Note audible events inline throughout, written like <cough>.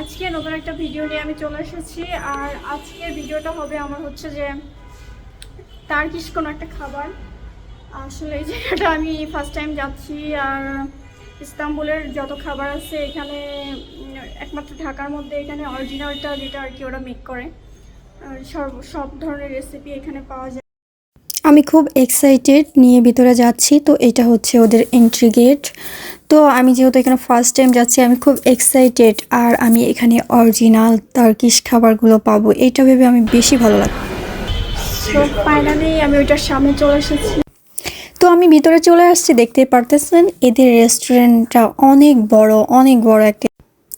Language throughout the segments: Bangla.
আজকে নতুন একটা ভিডিও নিয়ে আমি চলে এসেছি, আর আজকের ভিডিওটা হবে আমার হচ্ছে যে টার্কিশ কোনো একটা খাবার। আসলে এই জায়গাটা আমি ফার্স্ট টাইম যাচ্ছি, আর ইস্তাম্বুলের যত খাবার আছে এখানে একমাত্র ঢাকার মধ্যে এখানে অরিজিনালটা যেটা আর কি ওরা মেক করে। সব সব ধরনের রেসিপি এখানে পাওয়া যায়। আমি খুব এক্সাইটেড নিয়ে ভিতরে যাচ্ছি তো এটা হচ্ছে ওদের এন্ট্রি গেট তো আমি যেহেতু এখানে ফার্স্ট টাইম যাচ্ছি আমি খুব এক্সাইটেড আর আমি এখানে অরিজিনাল তার্কিশ খাবারগুলো পাবো এটা ভেবে আমি বেশি ভালো লাগে ফাইনালি আমি ওইটার সামনে চলে এসেছি। তো আমি ভিতরে চলে আসছি দেখতে পারতেছেন এদের রেস্টুরেন্টটা অনেক বড় অনেক বড় একটা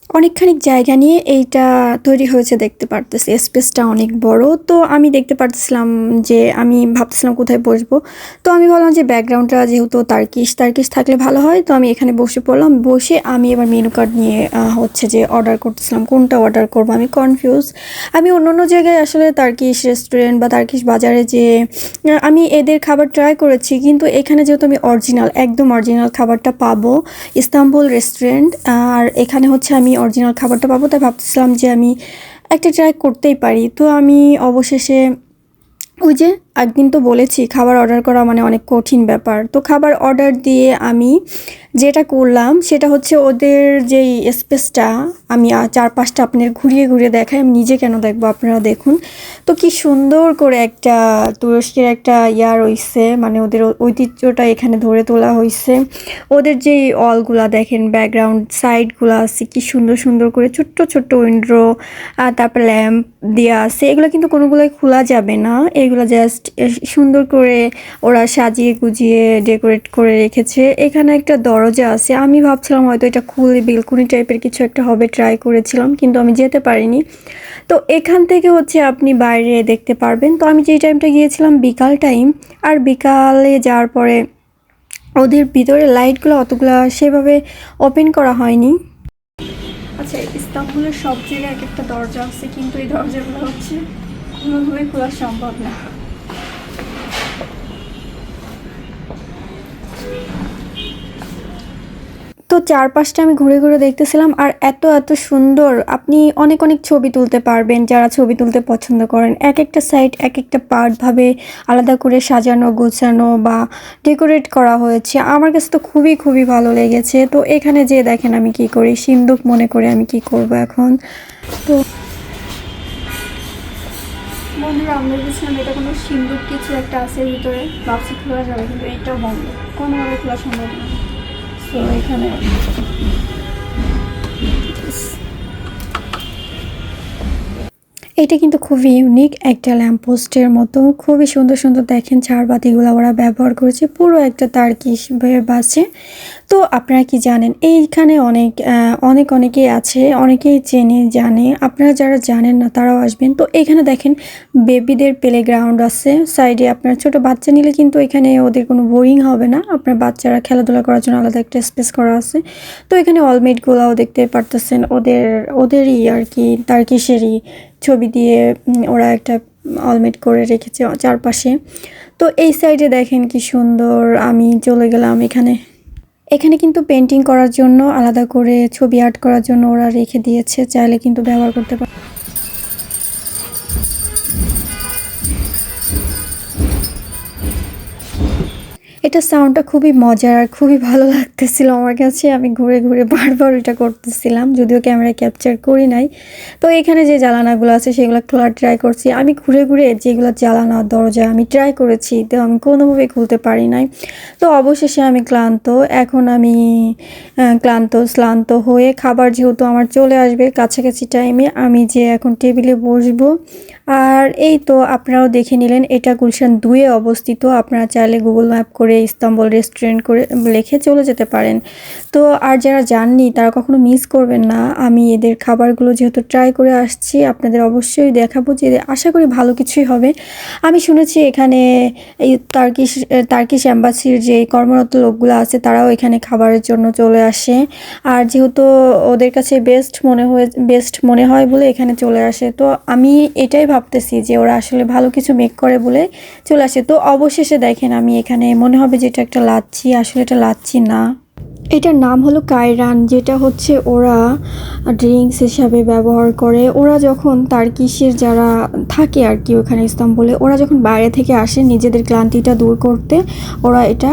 অনেকখানি জায়গা নিয়ে এইটা তৈরি হয়েছে দেখতে পারতেছি। স্পেসটা অনেক বড়। তো আমি দেখতে পারতেছিলাম যে আমি ভাবতেছিলাম কোথায় বসবো। তো আমি ভাবলাম যে ব্যাকগ্রাউন্ডটা যেহেতু তার্কিশ তার্কিশ থাকলে ভালো হয়। তো আমি এখানে বসে পড়লাম। বসে আমি এবার মেনু কার্ড নিয়ে হচ্ছে যে অর্ডার করতেছিলাম। কোনটা অর্ডার করব? আমি কনফিউজ আমি অন্য অন্য জায়গায় আসলে তার্কিশ রেস্টুরেন্ট বা তার্কিশ বাজারে যে আমি এদের খাবার ট্রাই করেছি। কিন্তু এখানে যেহেতু আমি অরিজিনাল একদম অরিজিনাল খাবারটা পাবো ইস্তাম্বুল রেস্টুরেন্ট আর এখানে হচ্ছে আমি অরিজিনাল খাবারটা পাবো, তাই ভাবতেছিলাম যে আমি একটা ট্রাই করতেই পারি। তো আমি অবশেষে ওই যে একদিন তো বলেছি, খাবার অর্ডার করা মানে অনেক কঠিন ব্যাপার। তো খাবার অর্ডার দিয়ে আমি যেটা করলাম, সেটা হচ্ছে ওদের যেই স্পেসটা আমি চারপাশটা আপনার ঘুরিয়ে ঘুরিয়ে দেখাই, আমি নিজে কেন দেখব আপনারা দেখুন। তো কি সুন্দর করে একটা তুরস্কের একটা ইয়া রইছে মানে ওদের ঐতিহ্যটা এখানে ধরে তোলা হয়েছে ওদের যেই অলগুলা দেখেন ব্যাকগ্রাউন্ড সাইডগুলো আছে, কি সুন্দর সুন্দর করে ছোট্ট ছোট্ট উইন্ডো আর তারপর ল্যাম্প দেওয়া আছে, এগুলো কিন্তু কোনোগুলোই খোলা যাবে না। এগুলো জাস্ট সুন্দর করে ওরা সাজিয়ে গুজিয়ে ডেকোরেট করে রেখেছে। এখানে একটা দরজা আছে, আমি ভাবছিলাম হয়তো এটা খুলে বেলকুনি টাইপের কিছু একটা হবে ট্রাই করেছিলাম, কিন্তু আমি যেতে পারিনি। তো এখান থেকে হচ্ছে আপনি বাইরে দেখতে পারবেন। তো আমি যেই টাইমটা গিয়েছিলাম, বিকাল টাইম আর বিকালে যাওয়ার পরে ওদের ভিতরে লাইটগুলো অতগুলো সেভাবে ওপেন করা হয়নি। আচ্ছা ইস্তাম্বুলের সব জায়গায় এক একটা দরজা আছে, কিন্তু এই দরজাগুলো হচ্ছে কোনোভাবেই খোলা সম্ভব না। তো চারপাশটা আমি ঘুরে ঘুরে দেখতেছিলাম আর এত এত সুন্দর। আপনি অনেক অনেক ছবি তুলতে পারবেন যারা ছবি তুলতে পছন্দ করেন। এক একটা সাইড এক একটা পার্টভাবে আলাদা করে সাজানো, গোছানো বা ডেকোরেট করা হয়েছে। আমার কাছে তো খুবই খুবই ভালো লেগেছে। তো এখানে যে দেখেন আমি কি করি। সিন্দুক মনে করে আমি কি করব এখন। তো বন্ধুরা, আমরা ভেবেছিলাম এটা কোনো সিন্দুক, কিছু একটা আছে ভিতরে। ভাবছি খোলা যাবে, কিন্তু এইটাও বন্ধ। কোনোভাবে খোলা সম্ভব না। এটা কিন্তু খুবই ইউনিক একটা ল্যাম্পপোস্টের মতো। খুবই সুন্দর সুন্দর দেখেন ঝাড়বাতিগুলো ওরা ব্যবহার করেছে। পুরো একটা তার্কিশ বাসে। তো আপনারা কি জানেন? এইখানে অনেক অনেক অনেকেই আছে, অনেকেই চেনে, জানে। আপনারা যারা জানেন না, তারাও আসবেন। তো এখানে দেখেন, বেবিদের প্লে গ্রাউন্ড আছে সাইডে আপনার ছোট বাচ্চা নিলে কিন্তু এখানে ওদের কোনো বোরিং হবে না। আপনার বাচ্চারা খেলাধুলা করার জন্য আলাদা একটা স্পেস করা আছে। তো এখানে অলমেটগুলাও দেখতে পারতেছেন। ওদের, ওদেরই আর কি তার্কিশেরই ছবি দিয়ে ওরা একটা অলমেট করে রেখেছে চারপাশে। তো এই সাইডে দেখেন কি সুন্দর, আমি চলে গেলাম এখানে। এখানে কিন্তু পেন্টিং করার জন্য, আলাদা করে ছবি আর্ট করার জন্য ওরা রেখে দিয়েছে, চাইলে কিন্তু ব্যবহার করতে পারে। এটা সাউন্ডটা খুবই মজার আর খুবই ভালো লাগতেছিল আমার কাছে। আমি ঘুরে ঘুরে বারবার এটা করতেছিলাম, যদিও ক্যামেরা ক্যাপচার করি নাই। তো এখানে যে জ্বালানাগুলো আছে, সেগুলো খোলার ট্রাই করছি। আমি ঘুরে ঘুরে যেগুলো জ্বালানা, দরজা আমি ট্রাই করেছি, তো আমি কোনোভাবে খুলতে পারি নাই। তো অবশেষে আমি ক্লান্ত। এখন আমি ক্লান্ত, শ্লান্ত হয়ে খাবার যেহেতু আমার চলে আসবে, কাছাকাছি টাইমে আমি যে এখন টেবিলে বসবো আর এই তো আপনারাও দেখে নিলেন, এটা গুলশান দুয়ে অবস্থিত। আপনারা চাইলে গুগল ম্যাপ করে ইস্তাম্বুল রেস্টুরেন্ট করে লিখে চলে যেতে পারেন। তো আর যারা যাননি, তারা কখনো মিস করবেন না। আমি এদের খাবারগুলো যেহেতু ট্রাই করে আসছি, আপনাদের অবশ্যই দেখাবো যে আশা করি ভালো কিছুই হবে। আমি শুনেছি এখানে এই তার্কিশ তার্কিশ অ্যাম্বাসির যে কর্মরত লোকগুলো আছে, তারাও এখানে খাবারের জন্য চলে আসে। আর যেহেতু ওদের কাছে বেস্ট মনে হয়ে বেস্ট মনে হয় বলে এখানে চলে আসে, তো আমি এটাই ভাবতেছি যে ওরা আসলে ভালো কিছু মেক করে বলে চলে আসে। তো অবশেষে দেখেন আমি এখানে, মনে হবে যে এটা একটা লাচ্ছি, আসলে এটা লাচ্ছি না। এটার নাম হলো কায়রান, যেটা হচ্ছে ওরা ড্রিঙ্কস হিসাবে ব্যবহার করে। ওরা যখন তার্কিশের যারা থাকে আর কি ওখানে ইস্তাম্বুলে, ওরা যখন বাইরে থেকে আসে নিজেদের ক্লান্তিটা দূর করতে, ওরা এটা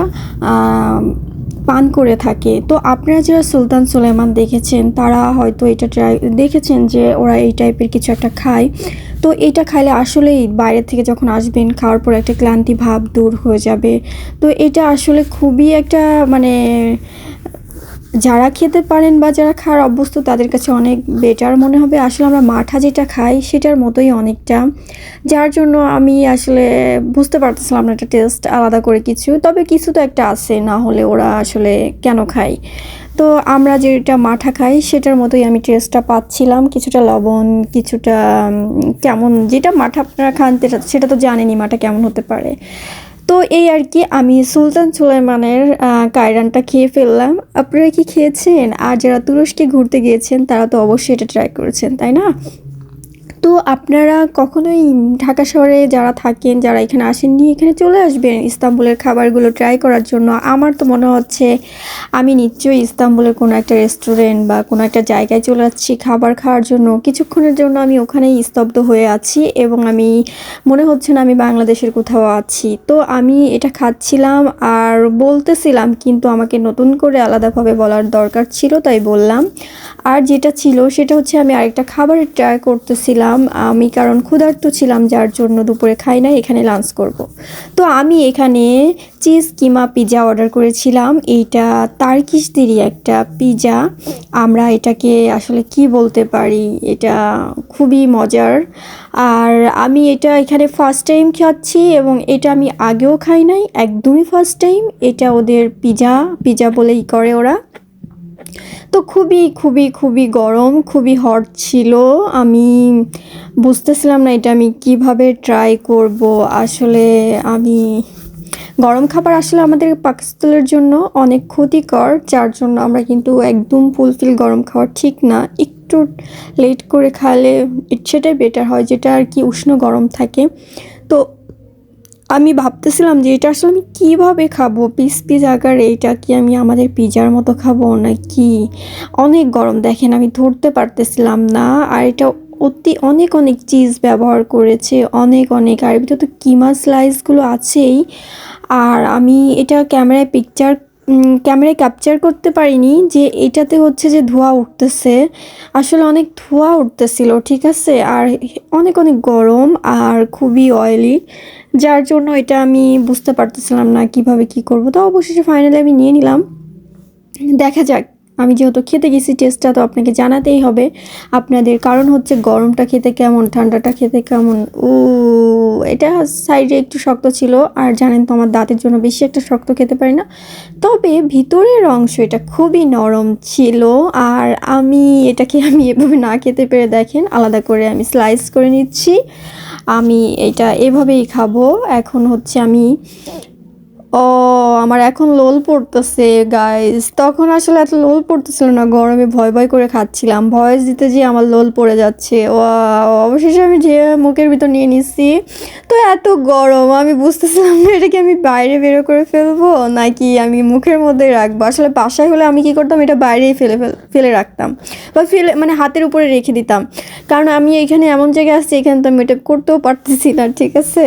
পান করে থাকে। তো আপনারা যারা সুলতান সুলেমান দেখেছেন, তারা হয়তো এটা ট্রাই দেখেছেন যে ওরা এই টাইপের কিছু একটা খায়। তো এটা খাইলে আসলেই বাইরে থেকে যখন আসবেন, খাওয়ার পর একটা ক্লান্তি ভাব দূর হয়ে যাবে। তো এটা আসলে খুবই একটা মানে যারা খেতে পারেন বা যারা খাওয়ার অভ্যস্ত, তাদের কাছে অনেক বেটার মনে হবে। আসলে আমরা মাঠা যেটা খাই, সেটার মতোই অনেকটা। যার জন্য আমি আসলে বুঝতে পারতেছিলাম না একটা টেস্ট আলাদা করে কিছু। তবে কিছু তো একটা আছে, না হলে ওরা আসলে কেন খায়? তো আমরা যেটা মাঠা খাই, সেটার মতোই আমি টেস্টটা পাচ্ছিলাম। কিছুটা লবণ, কিছুটা কেমন যেটা মাঠা আপনারা খান, সেটা- তো জানেনই মাঠা কেমন হতে পারে। তো এই আর কি, আমি সুলতান সুলাইমানের কায়রানটা খেয়ে ফেললাম। আপনারা কি খেয়েছেন? আর যারা তুরস্কে ঘুরতে গিয়েছেন, তারা তো অবশ্যই এটা ট্রাই করেছেন, তাই না? তো আপনারা কখনোই ঢাকা শহরে যারা থাকেন, যারা এখানে আসেননি, এখানে চলে আসবেন ইস্তাম্বুলের খাবারগুলো ট্রাই করার জন্য। আমার তো মনে হচ্ছে আমি নিশ্চয়ই ইস্তাম্বুলের কোনো একটা রেস্টুরেন্ট বা কোনো একটা জায়গায় চলে যাচ্ছি খাবার খাওয়ার জন্য। কিছুক্ষণের জন্য আমি ওখানেই স্তব্ধ হয়ে আছি এবং আমি, মনে হচ্ছে না আমি বাংলাদেশের কোথাও আছি। তো আমি এটা খাচ্ছিলাম আর বলতেছিলাম, কিন্তু আমাকে নতুন করে আলাদাভাবে বলার দরকার ছিল, তাই বললাম। আর যেটা ছিল সেটা হচ্ছে আমি আরেকটা খাবারের ট্রাই করতেছিলাম। আমি কারণ ক্ষুধার্ত ছিলাম, যার জন্য দুপুরে খাই না এখানে লাঞ্চ করব। তো আমি এখানে চিজ কিমা পিৎজা অর্ডার করেছিলাম। এইটা তার্কিশদেরই একটা পিৎজা আমরা এটাকে আসলে কি বলতে পারি? এটা খুবই মজার। আর আমি এটা এখানে ফার্স্ট টাইম খাচ্ছি এবং এটা আমি আগেও খাই নাই, একদমই ফার্স্ট টাইম এটা ওদের পিৎজা পিৎজা বলেই করে ওরা। তো খুবই খুবই খুবই গরম, খুবই হট ছিল। আমি বুঝতেছিলাম না এটা আমি কীভাবে ট্রাই করব। আসলে আমি গরম খাবার আসলে আমাদের পাকিস্তানের জন্য অনেক ক্ষতিকর, যার জন্য আমরা কিন্তু একদম ফুলফিল গরম খাওয়া ঠিক না। একটু লেট করে খালে সেটাই বেটার হয়, যেটা আর কি উষ্ণ গরম থাকে। তো আমি ভাবতেছিলাম যে এটা আসলে আমি কীভাবে খাব? পিস পিস আকারে এটা কি আমি আমাদের পিজার মতো খাব নাকি? অনেক গরম, দেখেন আমি ধরতে পারতেছিলাম না। আর এটা অতি অনেক অনেক চিজ ব্যবহার করেছে, অনেক অনেক। আর ভিতরে তো কিমা স্লাইসগুলো আছেই। আর আমি এটা ক্যামেরায় পিকচার ক্যামেরায় ক্যাপচার করতে পারিনি যে এটাতে হচ্ছে যে ধোঁয়া উঠতেছে। আসলে অনেক ধোঁয়া উঠতেছিল, ঠিক আছে? আর অনেক অনেক গরম আর খুবই অয়েলি যার জন্য এটা আমি বুঝতে পারতেছিলাম না কীভাবে কি করব। তো অবশেষে ফাইনালি আমি নিয়ে নিলাম। দেখা যাক আমি যেহেতু খেতে গেছি টেস্টটা তো আপনাকে জানাতেই হবে। আপনাদের কারণ হচ্ছে গরমটা খেতে কেমন, ঠান্ডাটা খেতে কেমন? ও এটা সাইডে একটু শক্ত ছিল। আর জানেন তো, আমার দাঁতের জন্য বেশি একটা শক্ত খেতে পারি না। তবে ভিতরের অংশ এটা খুবই নরম ছিল। আর আমি, এটাকে আমি এভাবে না খেতে পেরে দেখেন, আলাদা করে আমি স্লাইস করে নিচ্ছি। আমি এটা এভাবেই খাব। এখন হচ্ছে আমি ও, আমার এখন লোল পড়তেছে গাইস তখন আসলে এত লোল পড়তেছিল না, গরমে ভয় ভয় করে খাচ্ছিলাম। ভয়েস দিতে যে আমার লোল পড়ে যাচ্ছে। ও অবশেষে আমি যে মুখের ভিতর নিয়ে নিচ্ছি তো এত গরম, আমি বুঝতেছিলাম না এটাকে আমি বাইরে বেরো করে ফেলব, নাকি আমি মুখের মধ্যে রাখব? আসলে বাসায় হলে আমি কি করতাম? এটা বাইরেই ফেলে ফেল রাখতাম বা ফেলে মানে হাতের উপরে রেখে দিতাম। কারণ আমি এখানে এমন জায়গায় আসছি এখানে তো আমি এটা করতেও পারতেছি না, ঠিক আছে?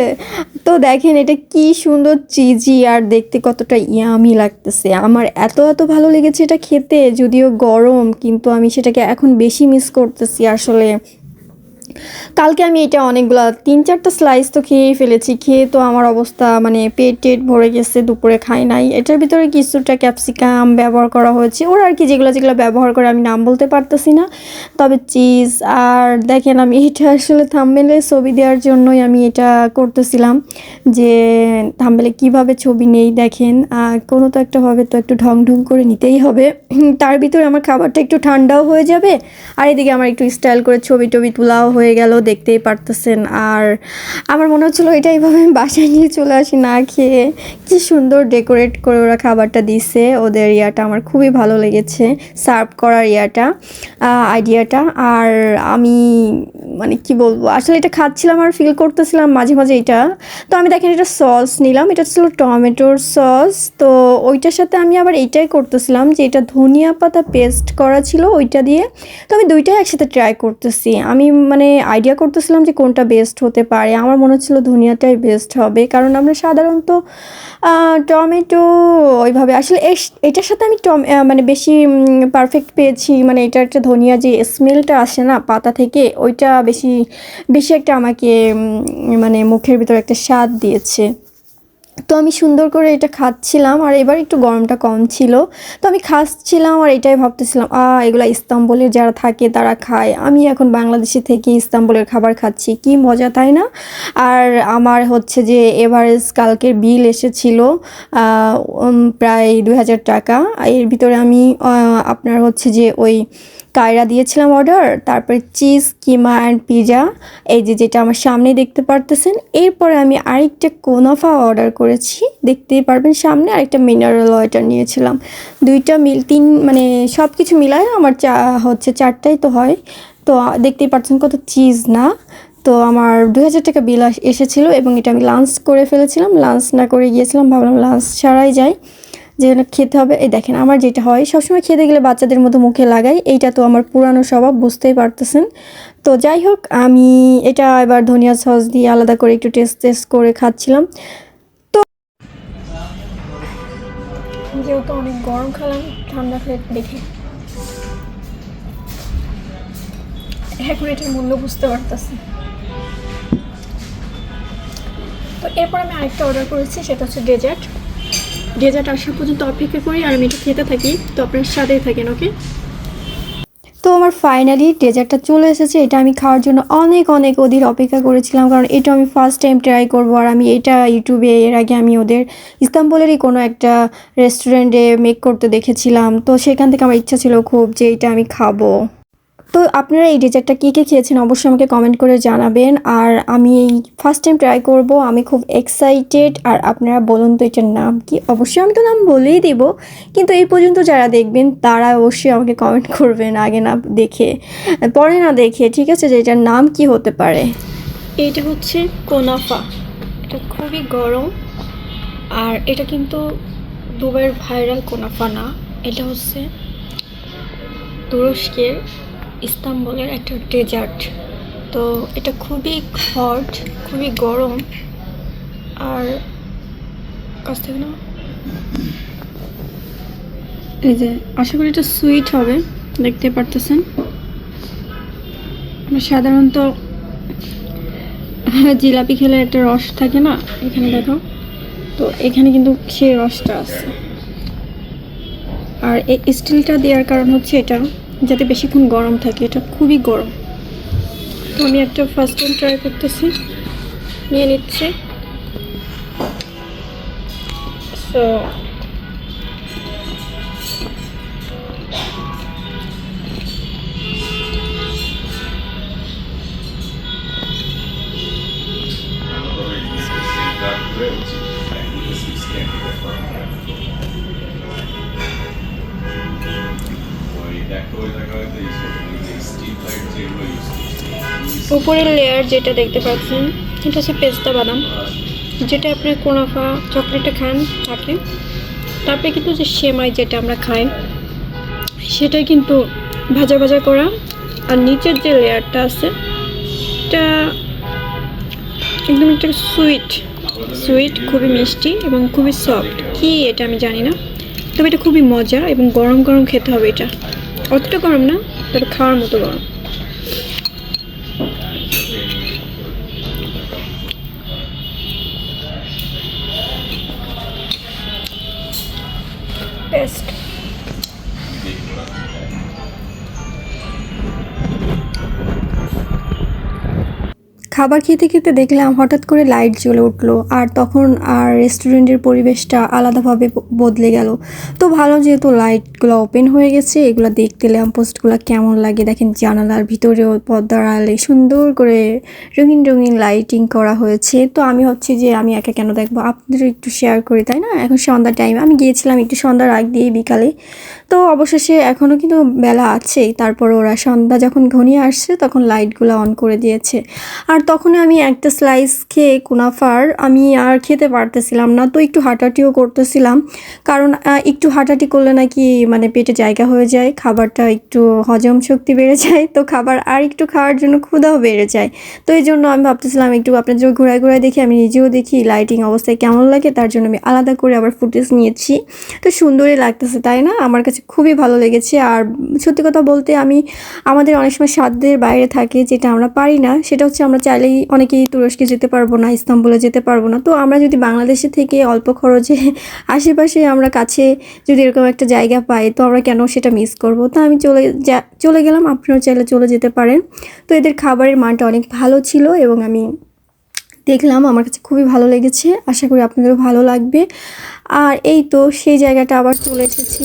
তো দেখেন এটা কি সুন্দর চিজি আর দেখতে কতটা ইয়ামি লাগতেছে। আমার এত এত ভালো লেগেছে এটা খেতে, যদিও গরম, কিন্তু আমি সেটাকে এখন বেশি মিস করতেছি আসলে। কালকে আমি এটা অনেকগুলো, তিন চারটা স্লাইস তো খেয়েই ফেলেছি। খেয়ে তো আমার অবস্থা মানে পেট টেট ভরে গেছে, দুপুরে খাই নাই। এটার ভিতরে কিছুটা ক্যাপসিকাম ব্যবহার করা হয়েছে। ওরা আর কি যেগুলো যেগুলো ব্যবহার করে আমি নাম বলতে পারতেছি না। তবে চিজ আর দেখেন আমি এটা আসলে থাম্বেলে ছবি দেওয়ার জন্যই আমি এটা করতেছিলাম যে থাম্বেলে কীভাবে ছবি নেই দেখেন। কোনো তো একটা ভাবে তো একটু ঢং ঢং করে নিতেই হবে। তার ভিতরে আমার খাবারটা একটু ঠান্ডাও হয়ে যাবে। আর এদিকে আমার একটু স্টাইল করে ছবি টবি তোলাও গেল, দেখতেই পারতেছেন। আর আমার মনে হচ্ছিল এটা এইভাবে <laughs> বাসায় নিয়ে চলে আসি, না খেয়ে। কি সুন্দর ডেকোরেট করে ওরা খাবারটা দিছে। ওদের ইয়াটা আমার খুবই ভালো লেগেছে, সার্ভ করার ইয়াটা আইডিয়াটা। আর আমি মানে কি বলব, আসলে এটা খাচ্ছিলাম আর ফিল করতেছিলাম মাঝে মাঝে এটা। তো আমি দেখেন এটা সস নিলাম, এটা ছিল টমেটোর সস তো ওইটার সাথে আমি আবার এইটাই করতেছিলাম যে এটা ধনিয়া পাতা পেস্ট করা ছিল ওইটা দিয়ে। তো আমি দুইটাই একসাথে ট্রাই করতেছি। আমি মানে আইডিয়া করতেছিলাম যে কোনটা বেস্ট হতে পারে। আমার মনে হচ্ছিল ধনিয়াটাই বেস্ট হবে। কারণ আমরা সাধারণত টমেটো ওইভাবে আসলে এটার সাথে আমি টম মানে বেশি পারফেক্ট পেয়েছি। মানে এটা একটা ধনিয়া যে স্মেলটা আসে না, পাতা থেকে, ওইটা বেশি বেশি একটা আমাকে মানে মুখের ভিতরে একটা স্বাদ দিয়েছে। তো আমি সুন্দর করে এটা খাচ্ছিলাম আর এবার একটু গরমটা কম ছিল। তো আমি খাচ্ছিলাম আর এটাই ভাবতেছিলাম, আ, এগুলা ইস্তাম্বুলের যারা থাকে তারা খায়। আমি এখন বাংলাদেশে থেকে ইস্তাম্বুলের খাবার খাচ্ছি, কি মজা, তাই না? আর আমার হচ্ছে যে এভারেস্ট কালকের বিল এসেছিল প্রায় দুই হাজার টাকা। এর ভিতরে আমি আপনার হচ্ছে যে ওই কায়রা দিয়েছিলাম অর্ডার তারপরে চিজ কিমা অ্যান্ড পিজা এই যে যেটা আমার সামনে দেখতে পারতেছেন। এরপরে আমি আরেকটা কোনাফা অর্ডার করেছি, দেখতেই পারবেন সামনে, আরেকটা মিনারেল ওয়াটার নিয়েছিলাম। দুইটা মিল, তিন মানে সব কিছু মিলায় আমার চা, হচ্ছে চারটাই তো হয়। তো দেখতেই পাচ্ছেন কত চিজ না। তো আমার দুই হাজার টাকা বিল এসেছিল এবং এটা আমি লাঞ্চ করে ফেলেছিলাম। লাঞ্চ না করে গিয়েছিলাম, ভাবলাম লাঞ্চ ছাড়াই যাই। যে না খেতে হবে, এই দেখেন আমার যেটা হয়, সবসময় খেতে গেলে বাচ্চাদের মতো মুখে লাগাই, এইটা তো আমার পুরানো স্বভাব, বুঝতেই পারতেছেন। তো যাই হোক, আমি এটা এবার ধনিয়া সস দিয়ে আলাদা করে একটু টেস্ট টেস্ট করে খাচ্ছিলাম। তো যেহেতু অনেক গরম খেলাম, ঠান্ডা খেলে দেখি। এখন এটার মূল্য বুঝতে পারতেছি। তো এরপর আমি আরেকটা অর্ডার করেছি, সেটা হচ্ছে ডেজার্ট ডেজার্ট আসা পর্যন্ত অপেক্ষা করি আর আমি এটা খেতে থাকি। তো আপনার সাথেই থাকেন, ওকে? তো আমার ফাইনালি ডেজার্টটা চলে এসেছে। এটা আমি খাওয়ার জন্য অনেক অনেক ওদের অপেক্ষা করেছিলাম, কারণ এটা আমি ফার্স্ট টাইম ট্রাই করব। আর আমি এটা ইউটিউবে এর আগে আমি ওদের ইস্তাম্বুলেরই কোনো একটা রেস্টুরেন্টে মেক করতে দেখেছিলাম। তো সেখান থেকে আমার ইচ্ছা ছিল খুব যে এটা আমি খাব। তো আপনারা এই ডেজার্টটা কী কী খেয়েছেন অবশ্যই আমাকে কমেন্ট করে জানাবেন। আর আমি এই ফার্স্ট টাইম ট্রাই করব, আমি খুব এক্সাইটেড আর আপনারা বলুন তো এটার নাম কি? অবশ্যই আমি তো নাম বলেই দেব, কিন্তু এই পর্যন্ত যারা দেখবেন, তারা অবশ্যই আমাকে কমেন্ট করবেন আগে না দেখে, পরে না দেখে, ঠিক আছে? যে এটার নাম কি হতে পারে? এইটা হচ্ছে কোনাফা। এটা খুবই গরম, আর এটা কিন্তু দুবাইয়ের ভাইরাল কোনাফা না। এটা হচ্ছে তুরস্কের ইস্তাম্বুলের একটা ডেজার্ট। তো এটা খুবই হট খুবই গরম। আর কাছ থেকে না এই যে, আশা করি এটা সুইট হবে, দেখতে পারতেছেন। সাধারণত জিলাপি খেলে একটা রস থাকে না, এখানে দেখো। তো এখানে কিন্তু সেই রসটা আছে। আর এই স্টিলটা দেওয়ার কারণ হচ্ছে এটা। যাতে বেশিক্ষণ গরম থাকে, এটা খুবই গরম। তো আমি একটা ফার্স্ট টাইম ট্রাই করতেছি। নিয়ে নিচ্ছি। সো উপরের লেয়ার যেটা দেখতে পাচ্ছেন, এটা হচ্ছে পেস্তা বাদাম। যেটা আপনি কোনাফা চকলেটটা খান, থাকে। তারপরে কিন্তু যে সেমাই যেটা আমরা খাই, সেটা কিন্তু ভাজা ভাজা করা। আর নিচের যে লেয়ারটা আছে, এটা একদম একটা সুইট সুইট খুবই মিষ্টি এবং খুবই সফট কি এটা আমি জানি না, তবে এটা খুবই মজা এবং গরম গরম খেতে হবে এটা। অতটা গরম না, তবে খাওয়ার মতো গরম। খাবার খেতে খেতে দেখলাম হঠাৎ করে লাইট জ্বলে উঠল আর তখন আর রেস্টুরেন্টের পরিবেশটা আলাদাভাবে বদলে গেল। তো ভালো যেহেতু লাইটগুলো ওপেন হয়ে গেছে, এগুলো দেখতে ল্যাম্পপোস্টগুলো কেমন লাগে দেখেন জানালার ভিতরেও পর্দার আলে সুন্দর করে রঙিন রঙিন লাইটিং করা হয়েছে। তো আমি হচ্ছে যে আমি একা কেন দেখব? আপনাদের একটু শেয়ার করি, তাই না? এখন সন্ধ্যার টাইম আমি গিয়েছিলাম একটু সন্ধ্যার আগ দিয়ে বিকালে। তো অবশেষে এখনও কিন্তু বেলা আছেই, তারপর ওরা সন্ধ্যা যখন ঘনিয়ে আসছে তখন লাইটগুলো অন করে দিয়েছে। আর তখন আমি একটা স্লাইস খেয়ে কুনাফার আমি আর খেতে পারতেছিলাম না, তো একটু হাঁটাটিও করতেছিলাম। কারণ একটু হাঁটাটি করলে নাকি মানে পেটে জায়গা হয়ে যায়, খাবারটা একটু হজম শক্তি বেড়ে যায়, তো খাবার আর একটু খাওয়ার জন্য ক্ষুধাও বেড়ে যায়। তো এই জন্য আমি ভাবতেছিলাম একটু আপনার জন্য ঘোরায় ঘোরায় দেখি, আমি নিজেও দেখি লাইটিং অবস্থায় কেমন লাগে, তার জন্য আমি আলাদা করে আবার ফুটেজ নিয়েছি। তো সুন্দরই লাগতেছে, তাই না? আমার কাছে খুবই ভালো লেগেছে। আর সত্যি কথা বলতে আমি আমাদের অনেক সময় সাধ্যের বাইরে থাকে, যেটা আমরা পারি না, সেটা হচ্ছে আমরা চাইলেই অনেকেই তুরস্কে যেতে পারব না, ইস্তাম্বুলে যেতে পারব না। তো আমরা যদি বাংলাদেশে থেকে অল্প খরচে <laughs> আশেপাশে আমরা কাছে যদি এরকম একটা জায়গা পাই, তো আমরা কেন সেটা মিস করব? তো আমি চলে যা, চলে গেলাম। আপনারাও চাইলে চলে যেতে পারেন। তো এদের খাবারের মানটা অনেক ভালো ছিল এবং আমি দেখলাম, আমার কাছে খুবই ভালো লেগেছে। আশা করি আপনাদেরও ভালো লাগবে। আর এই তো সেই জায়গাটা আবার চলে এসেছি।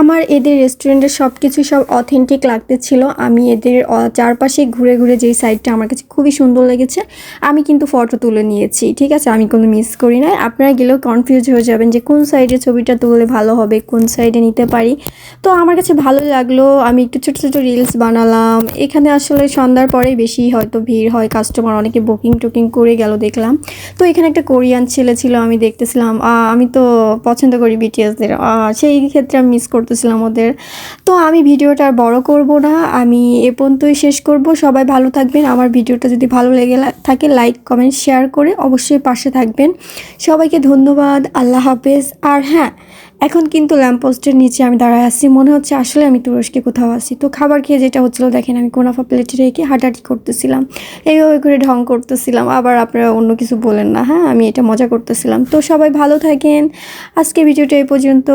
আমার এদের রেস্টুরেন্টের সব কিছু সব অথেন্টিক লাগতেছিল। আমি এদের চারপাশে ঘুরে ঘুরে যেই সাইডটা আমার কাছে খুবই সুন্দর লেগেছে, আমি কিন্তু ফটো তুলে নিয়েছি, ঠিক আছে? আমি কোনো মিস করি না আপনারা গেলেও কনফিউজ হয়ে যাবেন যে কোন সাইডে ছবিটা তুললে ভালো হবে, কোন সাইডে নিতে পারি। তো আমার কাছে ভালো লাগল, আমি একটু ছোটো ছোটো রিলস বানালাম। এখানে আসলে সন্ধ্যার পরেই বেশি হয়তো ভিড় হয় কাস্টমার অনেকে বুকিং টুকিং করে গেল দেখলাম। তো এখানে একটা কোরিয়ান ছেলে ছিল, আমি দেখতেছিলাম আমি তো পছন্দ করি বিটিএসদের সেই ক্ষেত্রে আমি মিস করতেছিলাম ওদের। তো আমি ভিডিওটা আর বড় করব না, আমি এ পর্যন্তই শেষ করব। সবাই ভালো থাকবেন, আমার ভিডিওটা যদি ভালো লেগে থাকে লাইক কমেন্ট শেয়ার করে অবশ্যই পাশে থাকবেন। সবাইকে ধন্যবাদ, আল্লাহ হাফেজ। আর হ্যাঁ এখন কিন্তু ল্যাম্পপোস্টের নিচে আমি দাঁড়ায় আছি, মনে হচ্ছে আসলে আমি তুরস্কে কোথাও আছি। তো খাবার খেয়ে যেটা হচ্ছিল, দেখেন আমি কোনাফা প্লেটে রেখে হাঁটাহাঁটি করতেছিলাম। এইভাবে করে ঢং করতেছিলাম, আবার আপনারা অন্য কিছু বলেন না হ্যাঁ? আমি এটা মজা করতেছিলাম। তো সবাই ভালো থাকেন। আজকে ভিডিওটা এই পর্যন্ত।